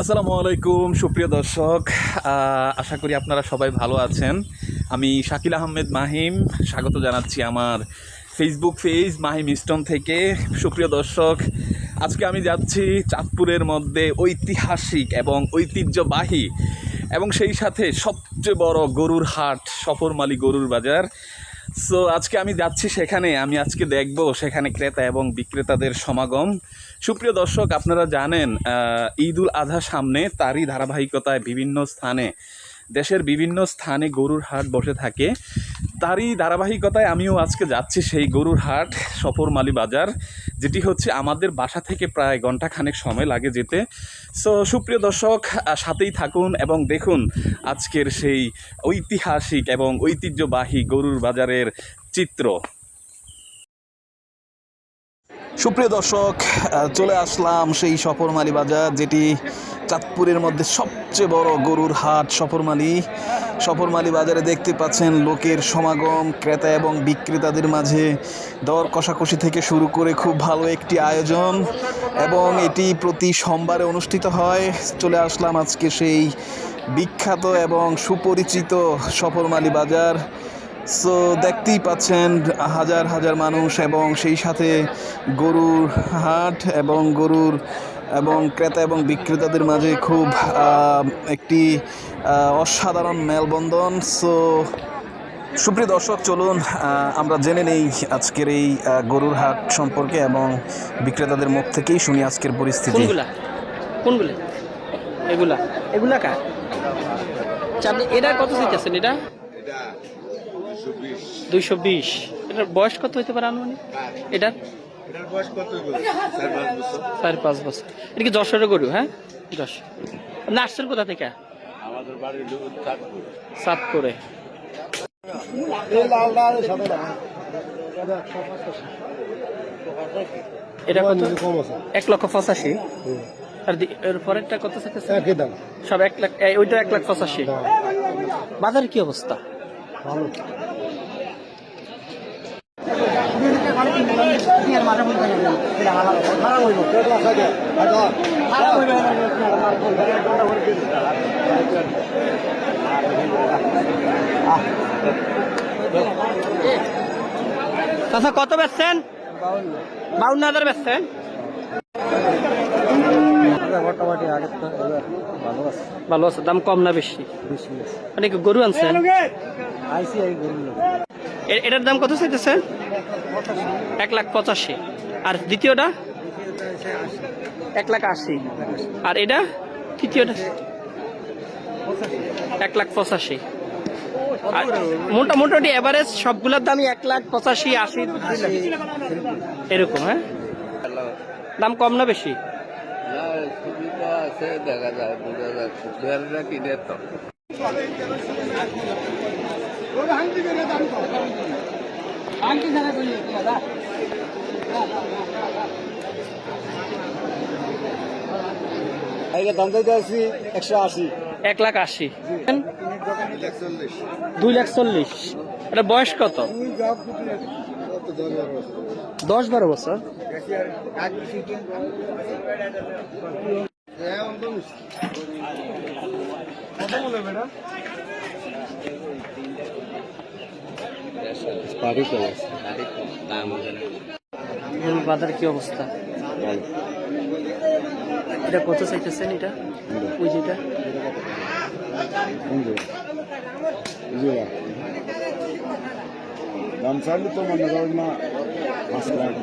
আসসালামু আলাইকুম, সুপ্রিয় দর্শক। আশা করি আপনারা সবাই ভালো আছেন। আমি শাকিল আহমেদ মাহিম। স্বাগত জানাচ্ছি আমার ফেসবুক পেজ মাহিম স্টোন থেকে। সুপ্রিয় দর্শক, আজকে আমি যাচ্ছি চাঁদপুরের মধ্যে ঐতিহাসিক এবং ঐতিহ্যবাহী এবং সেই সাথে সবচেয়ে বড় গরুর হাট, সফরমালি গরুর বাজার। সো আজকে আমি যাচ্ছি সেখানে। আমি আজকে দেখব সেখানে ক্রেতা এবং বিক্রেতাদের সমাগম। সুপ্রিয় দর্শক, আপনারা জানেন ঈদুল আধা সামনে তারই ধারাবাহিকতায় বিভিন্ন স্থানে, দেশের বিভিন্ন স্থানে গরুর হাট বসে থাকে। তারই ধারাবাহিকতায় আমিও আজকে যাচ্ছি সেই গরুর হাট সফরমালি বাজার, যেটি হচ্ছে আমাদের বাসা থেকে প্রায় ঘন্টাখানেক সময় লাগে যেতে। সো সুপ্রিয় দর্শক সাথেই থাকুন এবং দেখুন আজকের সেই ঐতিহাসিক এবং ঐতিহ্যবাহী গরুর বাজারের চিত্র। সুপ্রিয় দর্শক চলে আসলাম সেই সফরমালি বাজার, যেটি চাঁদপুরের মধ্যে সবচেয়ে বড় গরুর হাট সফরমালি সফরমালি বাজারে দেখতে পাচ্ছেন লোকের সমাগম, ক্রেতা এবং বিক্রেতাদের মাঝে দর কষাকষি থেকে শুরু করে খুব ভালো একটি আয়োজন, এবং এটি প্রতি সোমবারে অনুষ্ঠিত হয়। চলে আসলাম আজকে সেই বিখ্যাত এবং সুপরিচিত সফরমালি বাজার। সো দেখতেই পাচ্ছেন হাজার হাজার মানুষ এবং সেই সাথে গরুর হাট এবং গরুর এবং ক্রেতা এবং বিক্রেতাদের মাঝে খুব একটি অসাধারণ মেলবন্ধন। সো সুপ্রিয় দর্শক চলুন আমরা জেনে নেই আজকের এই গরুর হাট সম্পর্কে এবং বিক্রেতাদের মুখ থেকেই শুনি আজকের পরিস্থিতি। কোনগুলা? এগুলা? এগুলা আপনি এটার কত চাইতেছেন এটা দুইশো বিশ। এটার বয়স কত হইতে পারে আনুমানিক? এটার? চার পাঁচ বছর। এটা কি যশোরের গরু হ্যাঁ? যশ আপনি আসছেন কোথা থেকে? আমাদের বাড়ি সাতপুরে এটা কত? এক লক্ষ পঁচাশি। আর এর পরেরটা কত দাম। সব এক লাখ ওইটা এক লাখ পঁচাশি। বাজারের কি অবস্থা? চাচা কত বেচছেন? বাউন্ন হাজার বেচছেন? ভালো আছে দাম কম না বেশি? মানে গরু আনছেন? এটার দাম কত চাইতেছেন? এক লাখ পঁচাশি। আর দ্বিতীয়টা? এক লাখ আশি। আর এটা? তৃতীয়টা? এক লাখ পঁচাশি। আর মোটামুটি এভারেজ সবগুলোর দামই এক লাখ পঁচাশি আশি এরকম হ্যাঁ? দাম কম না বেশি? না সুবিধা আছে দেখা যায় দাম আছি একশো আশি। এক লাখ আশি। দুই লাখ চল্লিশ। এটা বয়স কত? দশ বারো বছর। গরুর বাজার কি অবস্থা? এটা কত চাইতেছেন এটা? ওই যেটা? দাম চাইলে তো মনে করেন না পাঁচ লাখ।